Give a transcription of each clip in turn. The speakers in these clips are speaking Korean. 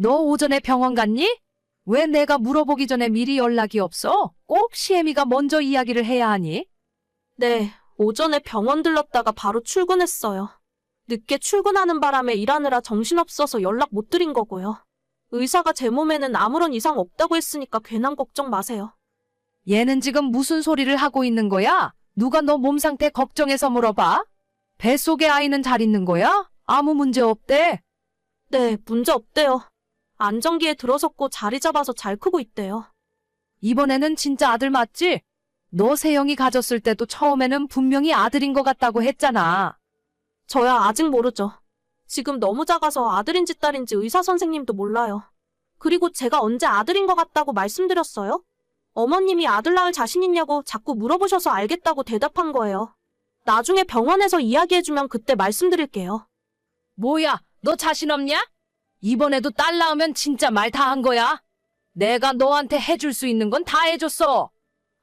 너 오전에 병원 갔니? 왜 내가 물어보기 전에 미리 연락이 없어? 꼭 시애미가 먼저 이야기를 해야 하니? 네, 오전에 병원 들렀다가 바로 출근했어요. 늦게 출근하는 바람에 일하느라 정신없어서 연락 못 드린 거고요. 의사가 제 몸에는 아무런 이상 없다고 했으니까 괜한 걱정 마세요. 얘는 지금 무슨 소리를 하고 있는 거야? 누가 너 몸 상태 걱정해서 물어봐? 뱃속에 아이는 잘 있는 거야? 아무 문제 없대. 네, 문제 없대요. 안정기에 들어섰고 자리 잡아서 잘 크고 있대요. 이번에는 진짜 아들 맞지? 너 세영이 가졌을 때도 처음에는 분명히 아들인 것 같다고 했잖아. 저야 아직 모르죠. 지금 너무 작아서 아들인지 딸인지 의사 선생님도 몰라요. 그리고 제가 언제 아들인 것 같다고 말씀드렸어요? 어머님이 아들 낳을 자신 있냐고 자꾸 물어보셔서 알겠다고 대답한 거예요. 나중에 병원에서 이야기해주면 그때 말씀드릴게요. 뭐야, 너 자신 없냐? 이번에도 딸 낳으면 진짜 말 다 한 거야. 내가 너한테 해줄 수 있는 건 다 해줬어.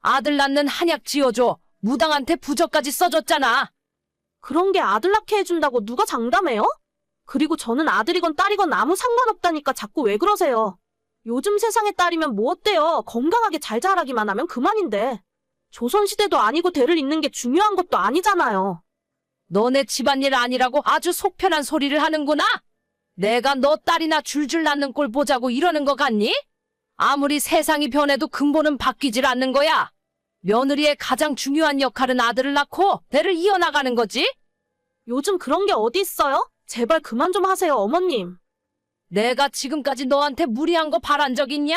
아들 낳는 한약 지어줘. 무당한테 부적까지 써줬잖아. 그런 게 아들 낳게 해준다고 누가 장담해요? 그리고 저는 아들이건 딸이건 아무 상관없다니까 자꾸 왜 그러세요? 요즘 세상에 딸이면 뭐 어때요? 건강하게 잘 자라기만 하면 그만인데. 조선시대도 아니고 대를 잇는 게 중요한 것도 아니잖아요. 너네 집안일 아니라고 아주 속편한 소리를 하는구나. 내가 너 딸이나 줄줄 낳는 꼴 보자고 이러는 거 같니? 아무리 세상이 변해도 근본은 바뀌질 않는 거야. 며느리의 가장 중요한 역할은 아들을 낳고 대를 이어나가는 거지. 요즘 그런 게 어디 있어요? 제발 그만 좀 하세요, 어머님. 내가 지금까지 너한테 무리한 거 바란 적 있냐?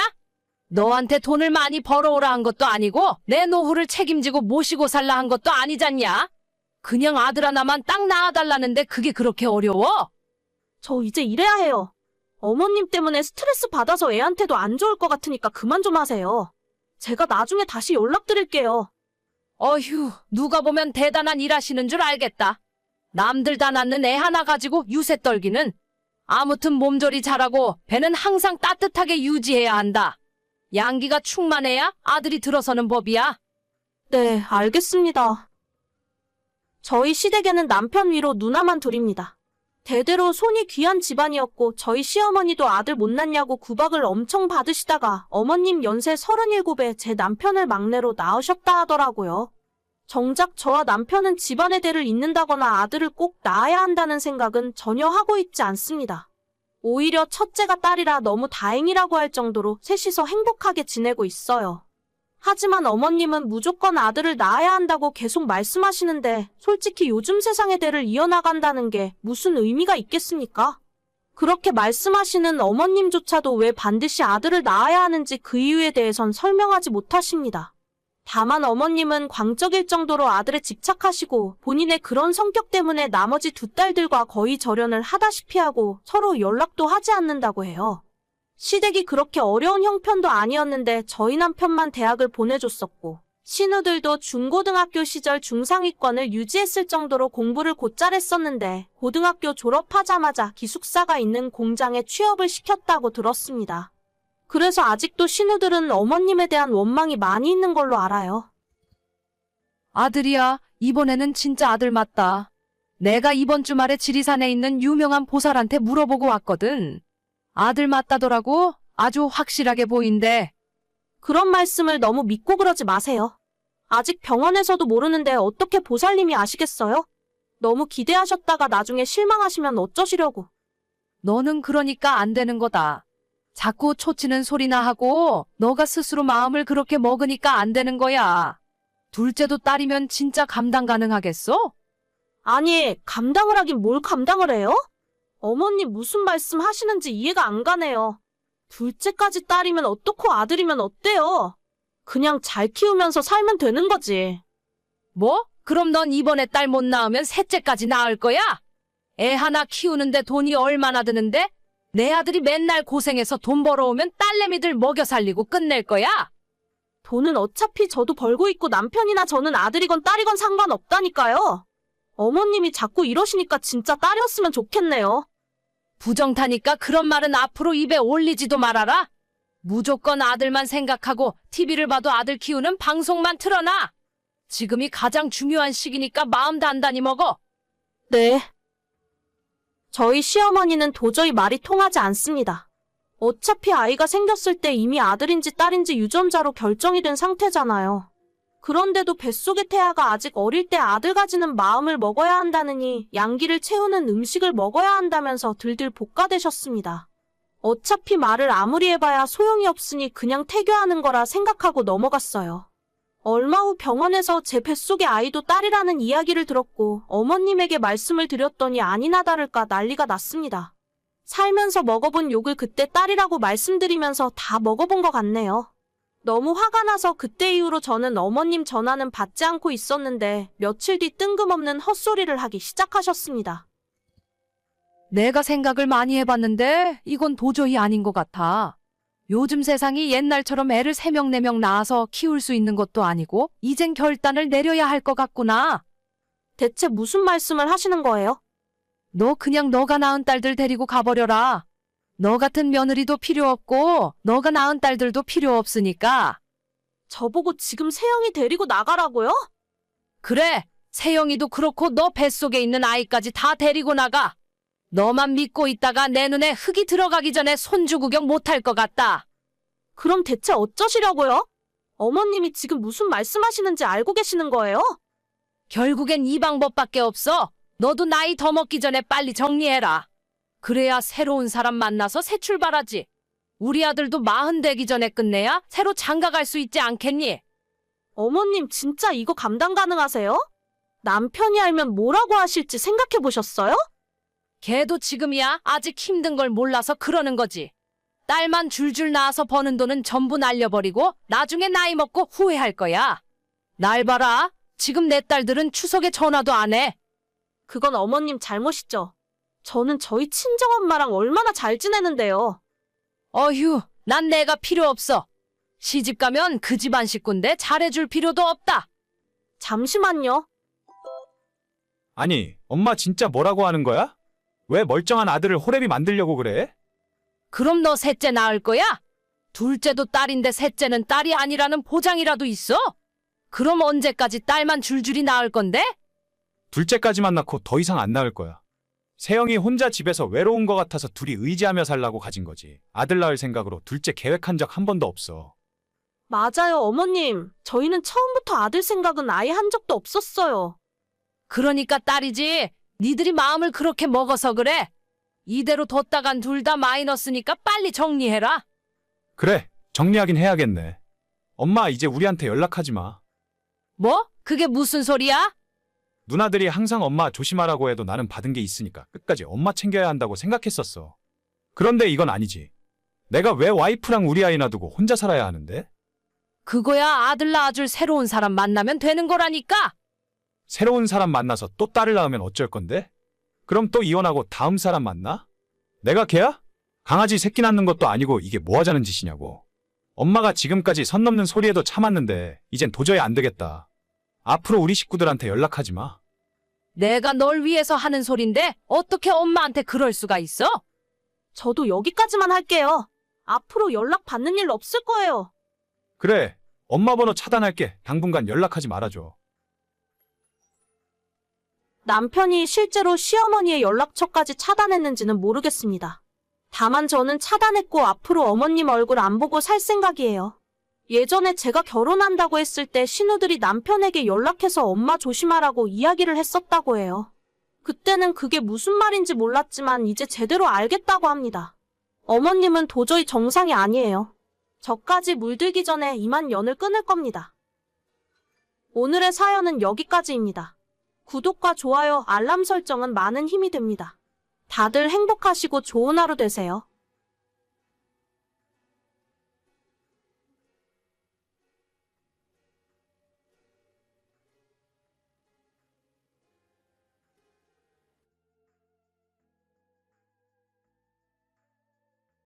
너한테 돈을 많이 벌어오라 한 것도 아니고 내 노후를 책임지고 모시고 살라 한 것도 아니잖냐? 그냥 아들 하나만 딱 낳아달라는데 그게 그렇게 어려워? 저 이제 일해야 해요. 어머님 때문에 스트레스 받아서 애한테도 안 좋을 것 같으니까 그만 좀 하세요. 제가 나중에 다시 연락드릴게요. 어휴, 누가 보면 대단한 일 하시는 줄 알겠다. 남들 다 낳는 애 하나 가지고 유세 떨기는. 아무튼 몸조리 잘하고 배는 항상 따뜻하게 유지해야 한다. 양기가 충만해야 아들이 들어서는 법이야. 네, 알겠습니다. 저희 시댁에는 남편 위로 누나만 둘입니다. 대대로 손이 귀한 집안이었고 저희 시어머니도 아들 못 낳냐고 구박을 엄청 받으시다가 어머님 연세 37에 제 남편을 막내로 낳으셨다 하더라고요. 정작 저와 남편은 집안의 대를 잇는다거나 아들을 꼭 낳아야 한다는 생각은 전혀 하고 있지 않습니다. 오히려 첫째가 딸이라 너무 다행이라고 할 정도로 셋이서 행복하게 지내고 있어요. 하지만 어머님은 무조건 아들을 낳아야 한다고 계속 말씀하시는데 솔직히 요즘 세상의 대를 이어나간다는 게 무슨 의미가 있겠습니까? 그렇게 말씀하시는 어머님조차도 왜 반드시 아들을 낳아야 하는지 그 이유에 대해선 설명하지 못하십니다. 다만 어머님은 광적일 정도로 아들에 집착하시고 본인의 그런 성격 때문에 나머지 두 딸들과 거의 절연을 하다시피 하고 서로 연락도 하지 않는다고 해요. 시댁이 그렇게 어려운 형편도 아니었는데 저희 남편만 대학을 보내줬었고 신우들도 중고등학교 시절 중상위권을 유지했을 정도로 공부를 곧잘 했었는데 고등학교 졸업하자마자 기숙사가 있는 공장에 취업을 시켰다고 들었습니다. 그래서 아직도 신우들은 어머님에 대한 원망이 많이 있는 걸로 알아요. 아들이야, 이번에는 진짜 아들 맞다. 내가 이번 주말에 지리산에 있는 유명한 보살한테 물어보고 왔거든. 아들 맞다더라고? 아주 확실하게 보인대. 그런 말씀을 너무 믿고 그러지 마세요. 아직 병원에서도 모르는데 어떻게 보살님이 아시겠어요? 너무 기대하셨다가 나중에 실망하시면 어쩌시려고. 너는 그러니까 안 되는 거다. 자꾸 초치는 소리나 하고 너가 스스로 마음을 그렇게 먹으니까 안 되는 거야. 둘째도 딸이면 진짜 감당 가능하겠어? 아니, 감당을 하긴 뭘 감당을 해요? 어머님 무슨 말씀 하시는지 이해가 안 가네요. 둘째까지 딸이면 어떻고 아들이면 어때요? 그냥 잘 키우면서 살면 되는 거지. 뭐? 그럼 넌 이번에 딸 못 낳으면 셋째까지 낳을 거야? 애 하나 키우는데 돈이 얼마나 드는데? 내 아들이 맨날 고생해서 돈 벌어오면 딸내미들 먹여 살리고 끝낼 거야? 돈은 어차피 저도 벌고 있고 남편이나 저는 아들이건 딸이건 상관없다니까요. 어머님이 자꾸 이러시니까 진짜 딸이었으면 좋겠네요. 부정타니까 그런 말은 앞으로 입에 올리지도 말아라. 무조건 아들만 생각하고 TV를 봐도 아들 키우는 방송만 틀어놔. 지금이 가장 중요한 시기니까 마음 단단히 먹어. 네. 저희 시어머니는 도저히 말이 통하지 않습니다. 어차피 아이가 생겼을 때 이미 아들인지 딸인지 유전자로 결정이 된 상태잖아요. 그런데도 뱃속의 태아가 아직 어릴 때 아들 가지는 마음을 먹어야 한다느니 양기를 채우는 음식을 먹어야 한다면서 들들 볶아대셨습니다. 어차피 말을 아무리 해봐야 소용이 없으니 그냥 태교하는 거라 생각하고 넘어갔어요. 얼마 후 병원에서 제 뱃속의 아이도 딸이라는 이야기를 들었고 어머님에게 말씀을 드렸더니 아니나 다를까 난리가 났습니다. 살면서 먹어본 욕을 그때 딸이라고 말씀드리면서 다 먹어본 것 같네요. 너무 화가 나서 그때 이후로 저는 어머님 전화는 받지 않고 있었는데 며칠 뒤 뜬금없는 헛소리를 하기 시작하셨습니다. 내가 생각을 많이 해봤는데 이건 도저히 아닌 것 같아. 요즘 세상이 옛날처럼 애를 세명네 명 낳아서 키울 수 있는 것도 아니고 이젠 결단을 내려야 할 것 같구나. 대체 무슨 말씀을 하시는 거예요? 너 그냥 너가 낳은 딸들 데리고 가버려라. 너 같은 며느리도 필요 없고 너가 낳은 딸들도 필요 없으니까. 저보고 지금 세영이 데리고 나가라고요? 그래, 세영이도 그렇고 너 뱃속에 있는 아이까지 다 데리고 나가. 너만 믿고 있다가 내 눈에 흙이 들어가기 전에 손주 구경 못할 것 같다. 그럼 대체 어쩌시려고요? 어머님이 지금 무슨 말씀하시는지 알고 계시는 거예요? 결국엔 이 방법밖에 없어. 너도 나이 더 먹기 전에 빨리 정리해라. 그래야 새로운 사람 만나서 새 출발하지. 우리 아들도 마흔 되기 전에 끝내야 새로 장가 갈 수 있지 않겠니? 어머님 진짜 이거 감당 가능하세요? 남편이 알면 뭐라고 하실지 생각해 보셨어요? 걔도 지금이야 아직 힘든 걸 몰라서 그러는 거지. 딸만 줄줄 낳아서 버는 돈은 전부 날려버리고 나중에 나이 먹고 후회할 거야. 날 봐라. 지금 내 딸들은 추석에 전화도 안 해. 그건 어머님 잘못이죠. 저는 저희 친정엄마랑 얼마나 잘 지내는데요. 어휴, 난 내가 필요 없어. 시집 가면 그 집안 식구인데 잘해줄 필요도 없다. 잠시만요. 아니, 엄마 진짜 뭐라고 하는 거야? 왜 멀쩡한 아들을 호랩이 만들려고 그래? 그럼 너 셋째 낳을 거야? 둘째도 딸인데 셋째는 딸이 아니라는 보장이라도 있어? 그럼 언제까지 딸만 줄줄이 낳을 건데? 둘째까지만 낳고 더 이상 안 낳을 거야. 세영이 혼자 집에서 외로운 것 같아서 둘이 의지하며 살라고 가진 거지. 아들 낳을 생각으로 둘째 계획한 적 한 번도 없어. 맞아요, 어머님. 저희는 처음부터 아들 생각은 아예 한 적도 없었어요. 그러니까 딸이지. 니들이 마음을 그렇게 먹어서 그래. 이대로 뒀다간 둘 다 마이너스니까 빨리 정리해라. 그래, 정리하긴 해야겠네. 엄마 이제 우리한테 연락하지 마. 뭐? 그게 무슨 소리야? 누나들이 항상 엄마 조심하라고 해도 나는 받은 게 있으니까 끝까지 엄마 챙겨야 한다고 생각했었어. 그런데 이건 아니지. 내가 왜 와이프랑 우리 아이 놔두고 혼자 살아야 하는데? 그거야 아들 낳아줄 새로운 사람 만나면 되는 거라니까. 새로운 사람 만나서 또 딸을 낳으면 어쩔 건데? 그럼 또 이혼하고 다음 사람 만나? 내가 걔야? 강아지 새끼 낳는 것도 아니고 이게 뭐 하자는 짓이냐고. 엄마가 지금까지 선 넘는 소리에도 참았는데 이젠 도저히 안 되겠다. 앞으로 우리 식구들한테 연락하지 마. 내가 널 위해서 하는 소린데 어떻게 엄마한테 그럴 수가 있어? 저도 여기까지만 할게요. 앞으로 연락 받는 일 없을 거예요. 그래, 엄마 번호 차단할게. 당분간 연락하지 말아줘. 남편이 실제로 시어머니의 연락처까지 차단했는지는 모르겠습니다. 다만 저는 차단했고 앞으로 어머님 얼굴 안 보고 살 생각이에요. 예전에 제가 결혼한다고 했을 때 신우들이 남편에게 연락해서 엄마 조심하라고 이야기를 했었다고 해요. 그때는 그게 무슨 말인지 몰랐지만 이제 제대로 알겠다고 합니다. 어머님은 도저히 정상이 아니에요. 저까지 물들기 전에 이만 연을 끊을 겁니다. 오늘의 사연은 여기까지입니다. 구독과 좋아요, 알람 설정은 많은 힘이 됩니다. 다들 행복하시고 좋은 하루 되세요.